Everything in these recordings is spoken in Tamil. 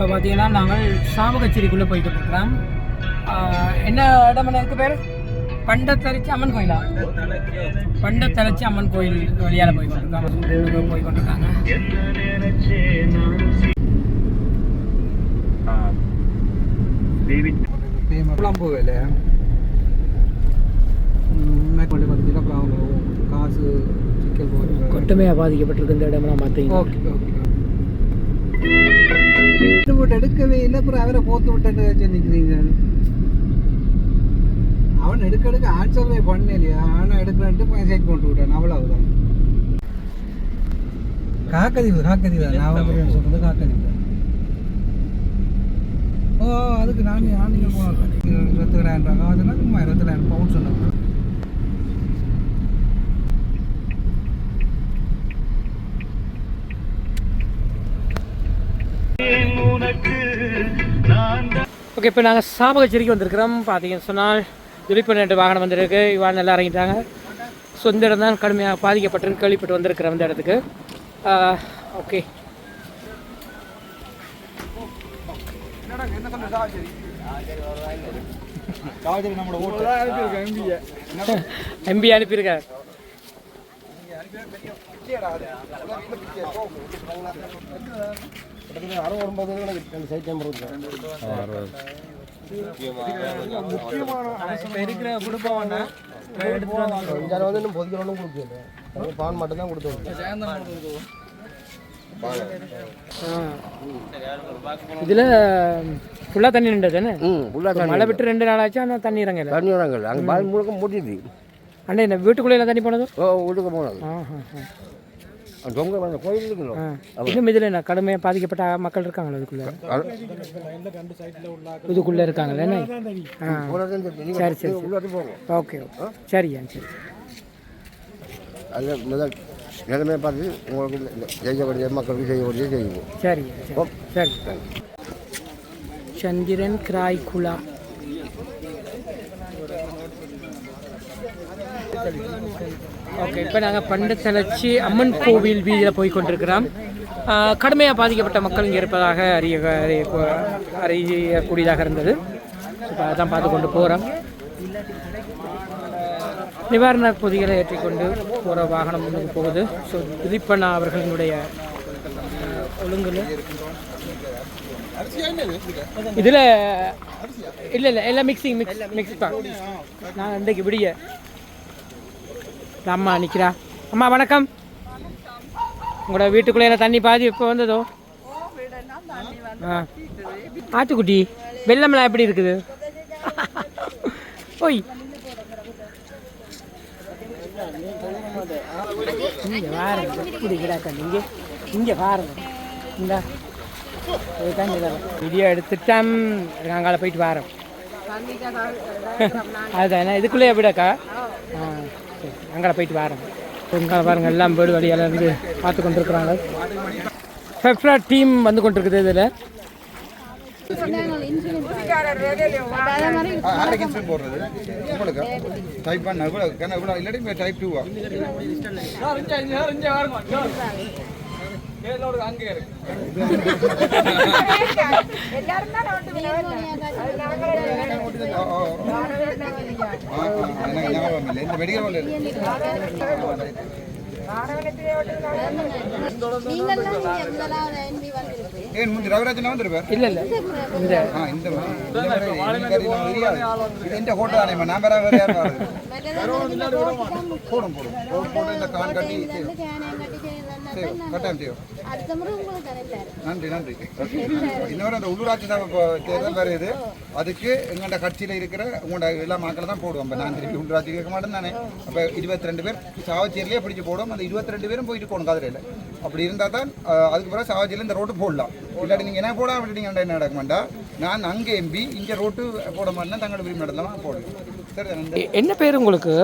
இப்போ பார்த்தீங்கன்னா நாங்கள் சாமகச்சேரிக்குள்ளே போய்கிட்டு இருக்கிறோம். என்ன இடம் என்ன இருக்கு பேர்? பண்டத்தரிச்சி அம்மன் கோயிலா? பண்டத்தரிச்சி அம்மன் கோயில் வழியால் போய் கொண்டிருக்காங்க போய் கொண்டிருக்காங்க அவங்க காசு கொட்டமையாக பாதிக்கப்பட்டிருக்கு இந்த இடம்லாம் பார்த்தீங்கன்னா ஓகே ஓகே. போட்டு எடுக்கவே இல்லை அப்புறம் அவரை போத்து விட்டு வச்சு நிற்கிறீங்க அவன் எடுக்க எடுக்க ஆன்சர்வே பண்ணலையா. ஆனால் எடுக்கலான்ட்டு மெசேஜ் போட்டு விட்டான். அவ்வளவுதான். காக்கதீவு காக்கதீவு. நான் வந்து சொல்றது காக்கதீவு. ஓ அதுக்கு நான் நான் நீங்கள் போனேன் இருபத்தி அதெல்லாம் சும்மா இருபத்தி ரெண்டாயிரம் பவுன் சொன்னேன். ஓகே இப்போ நாங்கள் சாமகச்சேரிக்கு வந்திருக்கிறோம். பார்த்தீங்கன்னு சொன்னால் விழிப்புணர்வு வாகனம் வந்திருக்கு. இவாள் நல்லா இறங்கிட்டாங்க. ஸோ இந்த இடம் தான் கடுமையாக பாதிக்கப்பட்டு கேள்விப்பட்டு வந்திருக்கிறோம் இந்த இடத்துக்கு. ஓகே எம்பி அனுப்பியிருக்கார் இப்போ இருக்கிற குடும்பம் அஞ்சாறு வந்து இன்னும் பொதிக்கணும்னு கொடுக்கல எனக்கு பால் மட்டும் தான் கொடுத்து இதில் ஃபுல்லாக தண்ணி நின்றது தானே? ம் ஃபுல்லாக மழை விட்டு ரெண்டு நாள் ஆச்சு ஆனால் தண்ணி இறங்கல. தண்ணி வராங்க அங்கே பால் முழுக்க மூட்டிது அண்ணே இந்த வீட்டுக்குள்ளே தண்ணி போனது ஓ வீட்டுக்கு போனது. ஆ ஆ ஆ. அந்த தொங்க அந்த கோயில் இருக்குல்ல ஆ. இன்னும் இதில் என்ன கடுமையாக பாதிக்கப்பட்ட மக்கள் இருக்காங்களா இதுக்குள்ளே? இதுக்குள்ளே இருக்காங்களே சரி சரி ஓகே ஓகே. சரியா சரி அதில் முதல் ஏற்கனவே பார்த்து உங்களுக்கு செய்யக்கூடிய மக்களுக்கு செய்யக்கூடிய செய்வோம். சரி சரி. சந்திரன் கிராய் குலாம் ஓகே இப்போ நாங்கள் பண்டத்தலச்சி அம்மன் கோவில் வீதியில் போய் கொண்டிருக்கிறோம். கடுமையாக பாதிக்கப்பட்ட மக்கள் இங்கே இருப்பதாக அறிய அறிய அறியக்கூடியதாக இருந்தது. இப்போ அதான் பார்த்து கொண்டு போகிறோம் நிவாரண பொதிகளை ஏற்றிக்கொண்டு போகிற வாகனம் முன்னுக்கு போகுது. ஸோ திலீப்பண்ணா அவர்களினுடைய அஹ், ஒழுங்குல. இதில் இல்லை இல்லை எல்லாம் மிக்சிங் மிக்ஸ் மிக்ஸ் தான். நான் இன்றைக்கு விடிய அம்மா நிற்கிறா அம்மா வணக்கம். உங்களோட வீட்டுக்குள்ளே தண்ணி பாதி இப்போ வந்ததோ? ஆ. ஆட்டுக்குட்டி வெள்ளமெல்லாம் எப்படி இருக்குது? ஓய். இங்கே பாருங்க எப்படி இங்கே இங்கே பாருங்க. இந்த. வீடியோ எடுத்துட்டேன். அங்கால போயிட்டு வரோம் அதுதான் இதுக்குள்ளே எப்படிக்கா ஆ. அங்கே போயிட்டு வரோம் இங்கே பாருங்க எல்லாம் பேர்டு வழியால இருந்து பார்த்து கொண்டிருக்கிறாங்க ஃபெஃப்ரா டீம் வந்து கொண்டிருக்குது இதில் போடுறது உங்களுக்கு டைப் பண்ண டைப் கண்ண இல்லாட்டி டைப் டூவா எனக்கு ஞாபகம் இல்லை இந்த மெடிக்கல் ஏன் முந்தி ரவிராஜன் வந்திருப்பார்? இல்லை இல்லை. இந்த. ஆ இந்த. இந்த ஹோட்டல் தானே நான் வேற வேற யாரும் வராது. போடும் போடும். போட்டு போட்டு இந்த கான் கட்டி நன்றி. நன்றி இன்னொரு அந்த உள்ளூராட்சி சபை தேர்தல் வருது. அதுக்கு எங்கள்ட கட்சியில் இருக்கிற உங்களோட எல்லா மக்களை தான் போடுவோம். நான் திருப்பி உள்ளூராட்சி கேட்க மாட்டேன் தானே. அப்போ இருபத்தி ரெண்டு பேர் சாவச்சேரியிலே பிடிச்சி போடுவோம். அந்த இருபத்தி ரெண்டு பேரும் போயிட்டு போகணும் கதிரையில் அப்படி இருந்தால் தான் அதுக்கு பிறகு சாவச்சேரியில் இந்த ரோட்டு போடலாம். இல்லாட்டி நீங்கள் என்ன போட விட்டுட்டீங்க என்ன நடக்க மாட்டா? நான் அங்கே எம்பி இங்கே ரோட்டு போட மாட்டேன்னா தங்களோட விரும்பி நடத்தலாம். போடுவேன் என்ன பேர் உங்களுக்கு?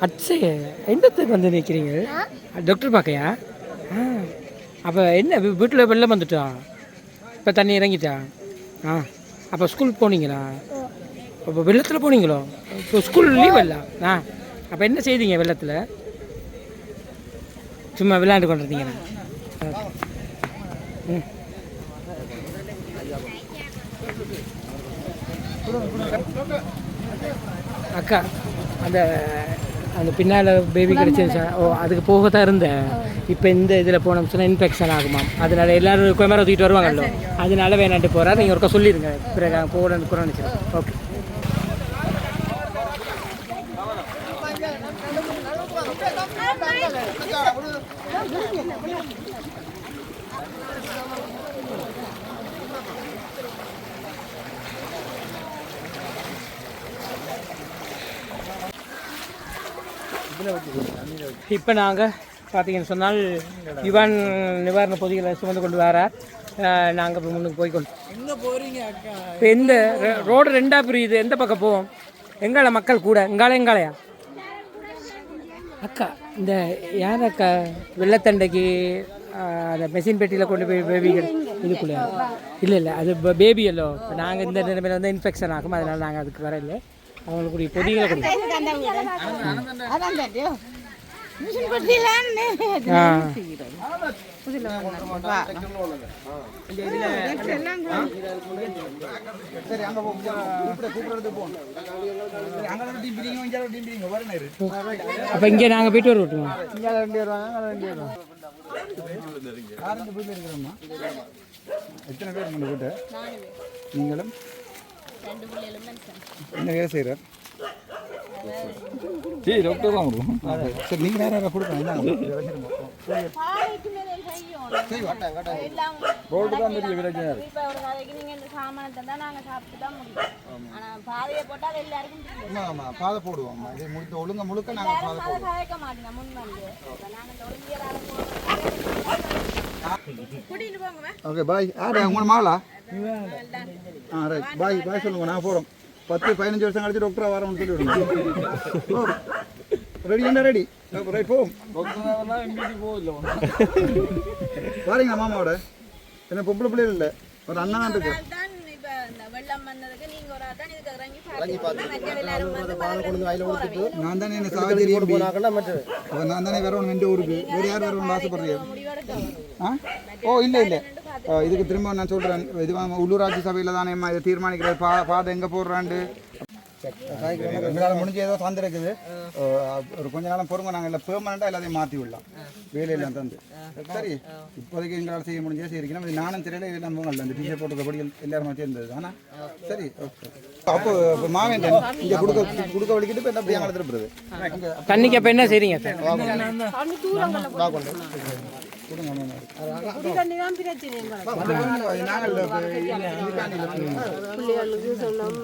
அட்சே. என்னத்துக்கு வந்து நிற்கிறீங்க டாக்டர் பார்க்கையா? ஆ. அப்போ என்ன வீட்டில் வெள்ளம் வந்துட்டா? இப்போ தண்ணி இறங்கிட்டா? ஆ. அப்போ ஸ்கூல் போனீங்களா? அப்போ வெள்ளத்தில் போனீங்களோ? இப்போ ஸ்கூல் லீவ் இல்லை. ஆ. அப்போ என்ன செய்தீங்க வெள்ளத்தில்? சும்மா விளையாண்டு கொண்டிருந்தீங்களா? ம். அக்கா அந்த அந்த பின்னால் பேபி கிடைச்சிருச்சா ஓ அதுக்கு போக தான் இருந்தேன். இப்போ இந்த இதில் போனோம் சொன்னால் இன்ஃபெக்ஷன் ஆகுமாம். அதனால எல்லாரும் கேமரா தூக்கிட்டு வருவாங்கல்ல. அதனால வேணாட்டு போகிறா நீங்கள் ஒருக்கா சொல்லிடுங்க பிறகு போகணுன்னு கூட நினச்சிடும் ஓகே இப்போ நாங்கள் பார்த்தீங்கன்னு சொன்னால் இவன் நிவாரண பொதிகளை சுமந்து கொண்டு வரார். நாங்கள் இப்போ முன்னுக்கு போய் கொண்டு எங்கே போகிறீங்க அக்கா? இப்போ எந்த ரோடு ரெண்டாக பிரியுது. எந்த பக்கம் போவோம்? எங்கால மக்கள் கூட. எங்கால எங்காலையா? அக்கா இந்த யார் அக்கா வெள்ளத்தண்டைக்கு அந்த மெஷின் பெட்டியில் கொண்டு போய் பேபிகள் இதுக்குள்ளே இல்லை இல்லை அது பேபி எல்லோ நாங்கள் இந்த நிலைமையில் வந்து இன்ஃபெக்ஷன் ஆகும். அதனால் நாங்கள் அதுக்கு வர இல்லை. அவங்களுக்கு பொதிகளை கொடுக்கும் ஆ. சரி அங்கே போ கூப்பிட கூப்பிடுறது போகணும் அங்கே டீம் பிடிங்க இங்கே டீம் பிடிங்க வரணும் அப்போ இங்கே நாங்கள் போயிட்டு வருவோம் எத்தனை பேர் வீட்டு நீங்களும்? என்ன வேலை செய்கிறார் சரி டாக்டர் தான் வரும் சரி நீங்கள் வேறு யாராவது கொடுக்கணும் ரோடு தான் பெரிய விளைச்சா இப்ப ஒரு கதைக்கு நீங்க இந்த சாமானை தந்தா நாங்க சாப்பிட்டு தான் முடியும் ஆனா பாதையை போட்டா அது எல்லாருக்கும் தெரியும் ஆமாம் பாதை போடுவோம். இது முழுக்க ஒழுங்க முழுக்க நாங்கள் பாதை அதை கதைக்க மாட்டீங்க முன் வந்து. இப்ப நாங்க இந்த ஒழுங்கியலால கூட்டிட்டு போங்க ஓகே பாய் யார்? உங்களோட மகளா ஆ ரைட் பாய் பாய் சொல்லுங்க. நான் போகிறோம் பத்து பதினஞ்சு வருஷம் கழிச்சு டாக்டராக வரோம்னு சொல்லி விடுங்க. ரெடி என்ன ரெடி ரைட் போவோம் பாருங்க மாமாவோட? என்ன பொம்பளை பிள்ளைகள் இல்லை. ஒரு அண்ணா இருக்கு. நான் தானே என்ன சாவச்சேரி நான் தானே வரணும் எந்த ஊருக்கு? வேறு யார் வரணும்னு ஆசைப்படுறீங்க? ஆ? ஓ இல்லை இல்லை. இதுக்கு திரும்ப நான் சொல்கிறேன் இது உள்ளூராட்சி சபையில் தானே இதை தீர்மானிக்கிறது. பா பாதை எங்கே போடுறாண்டு? எங்களால் முடிஞ்ச ஏதோ தந்துருக்குது ஒரு கொஞ்ச நாளும் பொறுங்க நாங்கள் எல்லாம் பெர்மனண்டாக எல்லாத்தையும் மாற்றி விடலாம். வேலையெல்லாம் தந்து. சரி. இப்போதைக்கு எங்களால் செய்ய முடிஞ்சே செய்யிருக்கணும் இது நானும் தெரியல இதெல்லாம் போகல அந்த டிஷர்ட் போட்டபடி எல்லாருமே சேர்ந்தது. ஆனால் சரி ஓகே அப்போ இப்போ மாவேந்தன் இங்கே கொடுக்க கொடுக்க வலிக்கிட்டு இப்போ என்ன அப்படியே அங்கே தண்ணிக்கு அப்போ என்ன செய்றீங்க சார்? பிள்ளைகளுக்கு சொன்னோம்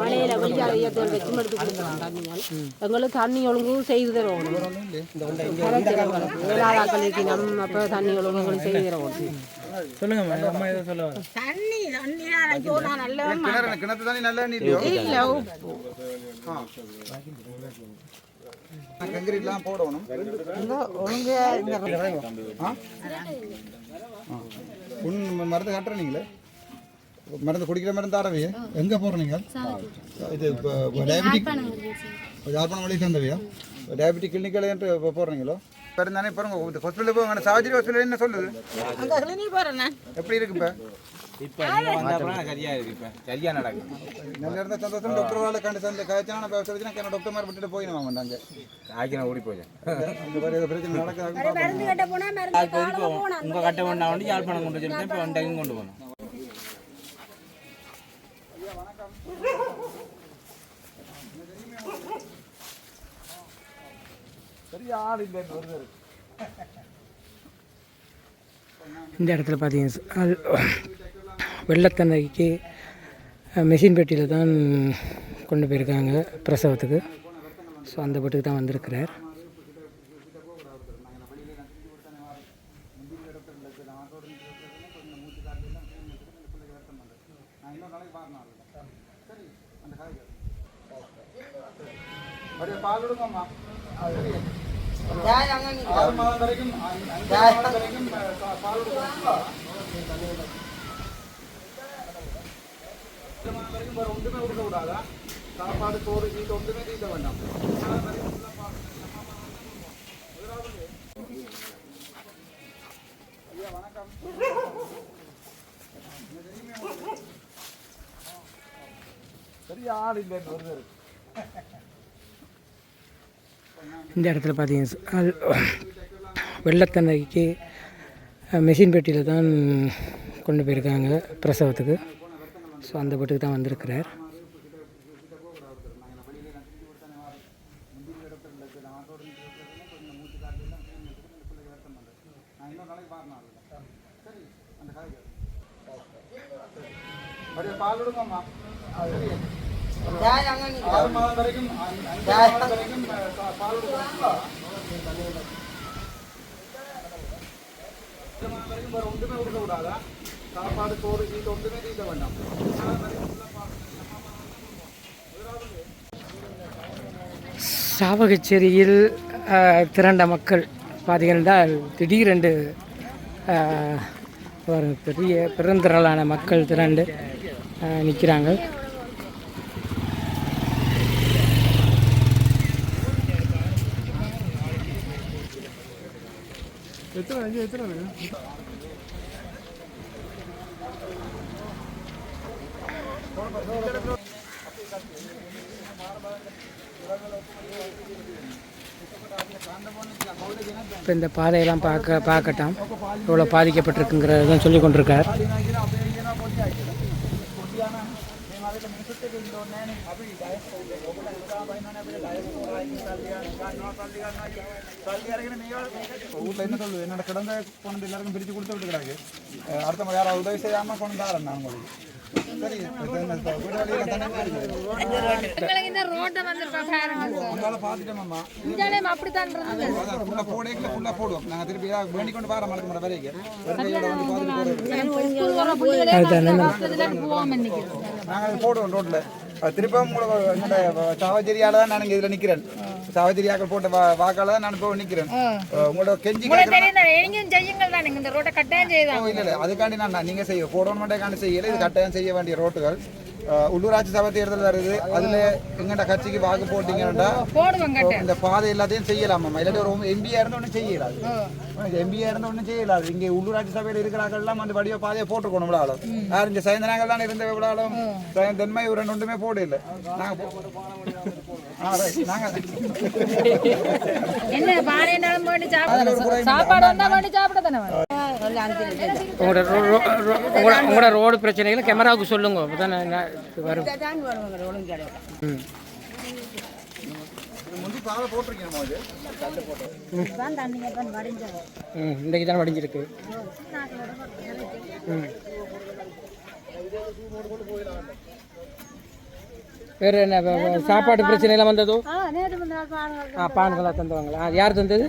மழையில வெளியால ஏத்தல் வச்சு மடுத்து கொடுக்குறாங்க தண்ணிகள் எங்களுக்கு தண்ணி ஒழுங்கு செய்து தருவோம் வேளாளாக்கள் இருக்கணும் அப்போ தண்ணி ஒழுங்கு எங்களுக்கு செய்து தருவோம் சொல்லுங்க அம்மா ஏதோ சொல்ல தண்ணி தண்ணி நல்ல கிணத்து தண்ணி நல்லா நீட்டியோ இல்ல உப்பு கங்கிரீட்லாம் போடணும். புண் மருந்து காட்டுற நீங்களே? மருந்து குடிக்கிற மருந்து தரவே எங்கே போகிறீங்க இது இப்போ டயபெட்டிக் யாழ்ப்பாணம் வழி சேர்ந்தவையா டயபெட்டிக் கிளினிக்கில் என்று இப்போ போடுறீங்களோ பிறந்தானே பாருங்க ஹாஸ்பிட்டலில் போங்க சாவஜரி ஹாஸ்பிட்டல் என்ன சொல்லுது? எப்படி இருக்கு இப்போ? இப்போ இங்கே வந்த அப்புறம் சரியா இருக்கு இப்போ சரியா நடக்கும் நல்ல இருந்த சந்தோஷம். டாக்டர் வேலை கண்டு சந்த காய்ச்சலான இப்போ சொல்லிச்சுன்னா என்ன டாக்டர் மாதிரி விட்டுட்டு போயிடுவாங்க மாட்டாங்க ஆக்கின ஓடி போச்சு. அந்த மாதிரி ஏதோ பிரச்சனை நடக்குது இப்போ இப்போ உங்கள் கட்ட ஒன்றா வந்து யாழ்ப்பாணம் கொண்டு சொல்லிட்டு இப்போ ஒன்றையும் கொண்டு போகணும். இந்த இடத்துல பார்த்தீங்கன்னா வெள்ளத்தன்னைக்கு மெஷின் பெட்டியில் தான் கொண்டு போயிருக்காங்க பிரசவத்துக்கு. ஸோ அந்த வீட்டுக்கு தான் வந்திருக்கிறார். பால் வரைக்கும் பால் வரைக்கும் ஒன்றுமே சாப்பாடு சோறு ஒன்றுமே தீட்ட வேண்டாம் இந்த இடத்துல பார்த்தீங்கன்னா வெள்ளத்தன்னைக்கு மெஷின் பெட்டியில் தான் கொண்டு போயிருக்காங்க பிரசவத்துக்கு. ஸோ அந்த வீட்டுக்கு தான் வந்திருக்கிறார். பால் ஆறு மாதம் வரைக்கும் மாதம் வரைக்கும் பால் மாதம் வரைக்கும் வேற ஒன்றுமே கொடுக்க கூடாதா சாப்பாடு சோறு தீட்ட ஒன்றுமே தீட்ட வேண்டாம் சாவகச்சேரியில் திரண்ட மக்கள் பார்த்தீங்கன்னா திடீரென்று அஹ், ஒரு பெரிய பெருந்திரளான மக்கள் திரண்டு நிற்கிறாங்க எத்தனை எத்தனை இப்போ இந்த பாதையெல்லாம் பார்க்க பார்க்கட்டாம். எவ்வளோ பாதிக்கப்பட்டிருக்குங்கிறதான் சொல்லி கொண்டிருக்கார். வீட்டில் என்ன சொல்லுது? என்னோட கிடந்த கொண்டு எல்லாருக்கும் பிரித்து கொடுத்து விட்டுக்கிறாங்க. அடுத்த யாராவது உதவி செய்யாமல் கொண்டு தாரேன் நான் உங்களுக்கு. இந்த ரோட்டை வந்து பாருங்க இந்தாலே அப்படித்தான் ஃபுல்லாக போடுவோம். திருப்பி வேண்டி கொண்டு பாரு வரைக்கும் நாங்கள் ரோட்டில் என்னோட சாவச்சேரியால தான் நான் இதில் நிற்கிறேன் சாவச்சேரியாக்கள் போட்ட வாக்கால தான் நான் இப்போ நிற்கிறேன் உங்களோட கெஞ்சி இந்த ரோட்டை கட்டாயம் இல்லை இல்லை அதுக்காண்டி நான் நீங்கள் செய்ய போடணும் காண்டி செய்யலை இது கட்டாயம் செய்ய வேண்டிய ரோட்டுகள். உள்ளூராட்சி சபை தேர்தல் வருது. அதில் எங்கள்ட கட்சிக்கு வாக்கு போட்டீங்கன்னா இந்த பாதை எல்லாத்தையும் செய்யலாமா? இல்லாட்டி ஒரு எம்பியா இருந்த ஒன்றும் செய்யலாது. எம்பியா இருந்த ஒன்றும் செய்யலாது. இங்கே உள்ளூராட்சி சபையில் இருக்கிறாங்கெல்லாம் அந்த வடிவ பாதையை போட்டுக்கணும் இவ்வளோ யார் இந்த சைந்தனாங்கள் தான் இருந்த இவ்வளோ தென்மை ஒரு ரெண்டு ஒன்றுமே போட இல்லை என்ன பானையினாலும் போட்டு சாப்பிட சாப்பாடு வந்தா போட்டு சாப்பிட தானே உங்களோட ரோ- ரோ- ரோ- உங்களோட உங்களோட ரோடு பிரச்சனைகளை கேமராவுக்கு சொல்லுங்க. அப்போ தானே வரும். இன்றைக்கு தான் வடிஞ்சிருக்கு. ம். வேறு என்ன சாப்பாடு பிரச்சனைலாம் வந்ததோ? ஆ பான்களாக தந்துவாங்களா யார் தந்தது?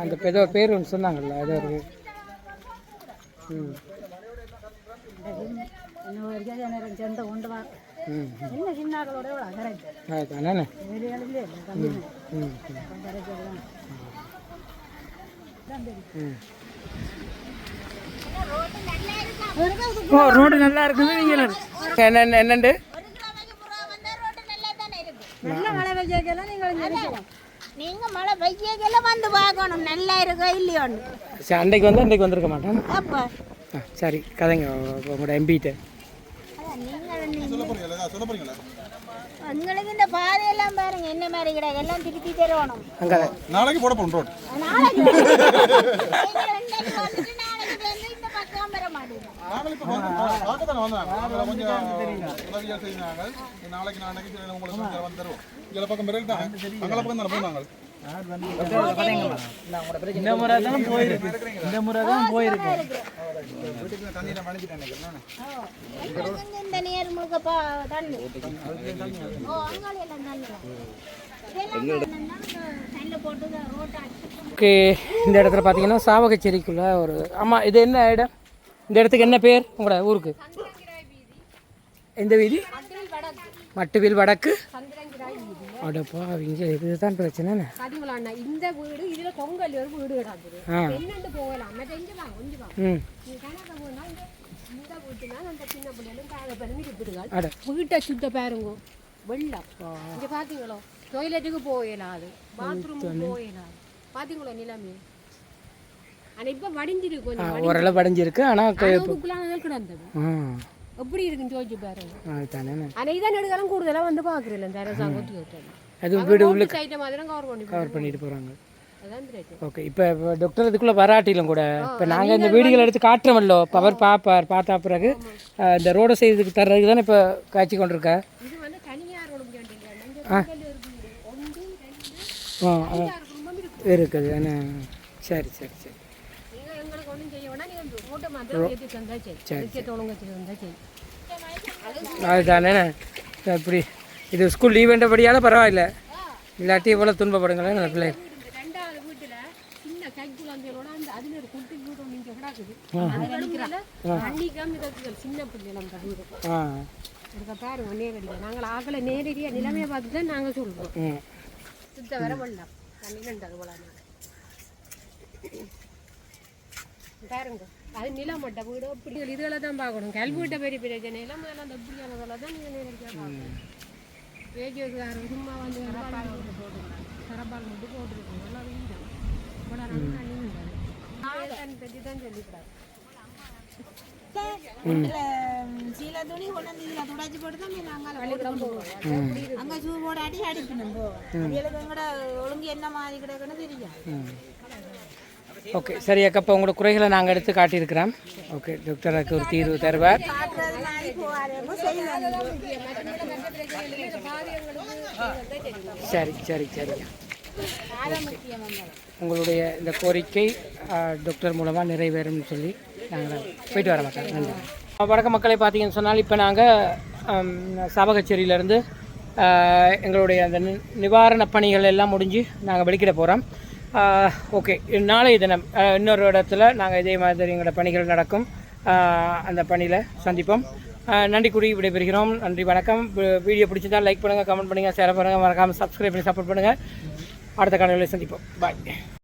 அந்த ஏதோ பேர் ஒன்று சொன்னாங்கல்ல ஏதோ ம். ஓ ரோடு நல்லா இருக்குது நீங்கள் என்ன? என்ன- என்னண்டு? நல்ல மழை பெய்யக்கெல்லாம் நீங்கள் நீங்க மழை பெய்யக்கெல்லாம் வந்து பார்க்கணும். நல்லா இருக்கோ இல்லையோன்னு சரி அன்றைக்கு வந்து அன்றைக்கு வந்திருக்க மாட்டேன் அப்போ. சரி கதைங்க உங்களோட எம்பிகிட்ட உங்களுக்கு இந்த பாதையெல்லாம் பாருங்க என்ன மாதிரி கிடக்கு? எல்லாம் திருப்பி தருவணும் அங்கே. நாளைக்கு போட நாளைக்கு நீங்க இன்னைக்கு வந்துட்டு நாளைக்கு வந்து இந்த பக்கம் வர மாட்டீங்க நாளைக்கு பார்க்க தானே வந்தாங்க. கொஞ்சம் உதவியாக செய்தாங்க. நாளைக்கு நாளைக்கு உங்களுக்கு கொஞ்சம் வந்து தருவோம் இதில் பக்கம் பிறகு தான்? அங்கே பக்கம் தானே போனாங்க இந்த முறை தான் போயிருக்கு. முறை தான் போயிருக்கு. ஓகே இந்த இடத்துல பார்த்தீங்கன்னா சாவகச்சேரிக்குள்ள ஒரு ஆமாம் இது என்ன இடம்? இந்த இடத்துக்கு என்ன பேர்? உங்களோட ஊருக்கு? எந்த வீதி? மட்டுவில் வடக்கு. அடப்பா அவங்க இதுதான் பிரச்சனை இந்த வீடு இதுல பொங்கல் ஒரு வீடு கிடக்குது. என்னண்டு போகலாம்? மற்ற இங்க வாங்க கொஞ்சம் வாங்க இந்த அந்த சின்ன பிள்ளைகளும் காலை பிறந்து இருப்பிடுகள் அட. வீட்டை சுத்த பாருங்க. வெள்ளம் இங்க பாத்தீங்களோ? டொய்லெட்டுக்கு போயிடாது பாத்ரூமுக்கு போயிடாது பாத்தீங்களோ நிலைமை? ஆனா இப்ப வடிஞ்சிருக்கு கொஞ்சம் ஓரளவு அடைஞ்சிருக்கு ஆனால் எப்படி இருக்குன்னு யோசிச்சு பாருங்க. ஆனால் இதான் கூடுதலாக வந்து பார்க்குறதில்ல இந்த அரசாங்கம் ஒத்தி விட்டாங்க அது வீடு உள்ள சைட்டை மாதிரி கவர் பண்ணி கவர் பண்ணிட்டு போகிறாங்க ஓகே இப்போ டாக்டர் இதுக்குள்ளே வராட்டிலும் கூட இப்போ நாங்கள் இந்த வீடுகளை எடுத்து காட்டுறோமல்லோ இப்போ அவர் பார்ப்பார் பார்த்தா பிறகு இந்த ரோடை செய்ததுக்கு தர்றதுக்கு தானே இப்போ காய்ச்சி கொண்டிருக்கா? ஆ. ஆ. இருக்குது சரி சரி சரி நீங்கள் எங்களுக்கு ஒன்றும் செய்ய வேணா நீங்கள் மூட்டை மாத்திரம் ஏற்றி தந்தா சரி விஷயத்தை ஒழுங்கு வச்சு தந்தா சரி அதுதானே அப்படி இது ஸ்கூல் லீவ் வேண்டபடியால பரவாயில்ல. இல்லாட்டி இவ்வளோ துன்பப்படுங்களேன் அந்த பிள்ளைங்க ரெண்டாவது சின்ன சின்ன நாங்கள் ஆகலை நேரடியாக நிலைமையை பார்த்து தான் நாங்கள் சொல்கிறோம் சுத்த வர வெள்ளம் போல பாருங்க. அது நிலமட்ட வீடு அப்படி இதுகளை தான் பார்க்கணும். கல்வீட்டை பெரிய பிரச்சனை இல்லை மேலே அந்த இப்படியானதில் தான் நீங்கள் நேரடியாக பார்க்கணும். வேஜியோக்காரன் சும்மா வந்து சரப்பால் மட்டும் போட்டுருக்காங்க சரப்பால் மட்டும் போட்டுருக்கோம் நல்லா வீடு. போடாமல் தண்ணி உண்டாது தண்ணி பற்றி தான் சொல்லிக்கூடாது சீல துணி கொண்டு வந்து இதுல துடைச்சு போட்டு தான் நாங்கள் அங்க சூ போட அடி அடிக்கணும் போ. அவியலுக்கு எங்கட ஒழுங்கு என்ன மாதிரி கிடக்குன்னு தெரியும் ஓகே சரி அக்கா இப்போ உங்களோட குறைகளை நாங்கள் எடுத்து காட்டியிருக்கிறோம். ஓகே டாக்டர் அதுக்கு ஒரு தீர்வு தருவார். சரி சரி சரி. உங்களுடைய இந்த கோரிக்கை டாக்டர் மூலமாக நிறைவேறும்னு சொல்லி நாங்கள் போயிட்டு வர மாட்டோம் நன்றி. வடக்கு மக்களை பார்த்தீங்கன்னு சொன்னால் இப்போ நாங்கள் சாபகச்சேரியிலேருந்து எங்களுடைய அந்த நி- நிவாரணப் பணிகள் எல்லாம் முடிஞ்சு நாங்கள் வெளிக்கிட போகிறோம் ஓகே. நாளைய தினம் இன்னொரு இடத்துல நாங்கள் இதே மாதிரி எங்களோட பணிகள் நடக்கும். அந்த பணியில் சந்திப்போம். நன்றி கூறி விடைபெறுகிறோம். நன்றி வணக்கம். வீடியோ பிடிச்சிருந்தா லைக் பண்ணுங்கள் கமெண்ட் பண்ணுங்கள் ஷேர் பண்ணுங்கள் மறக்காமல் சப்ஸ்கிரைப் பண்ணி சப்போர்ட் பண்ணுங்கள் அடுத்த காலையில் சந்திப்போம். பாய்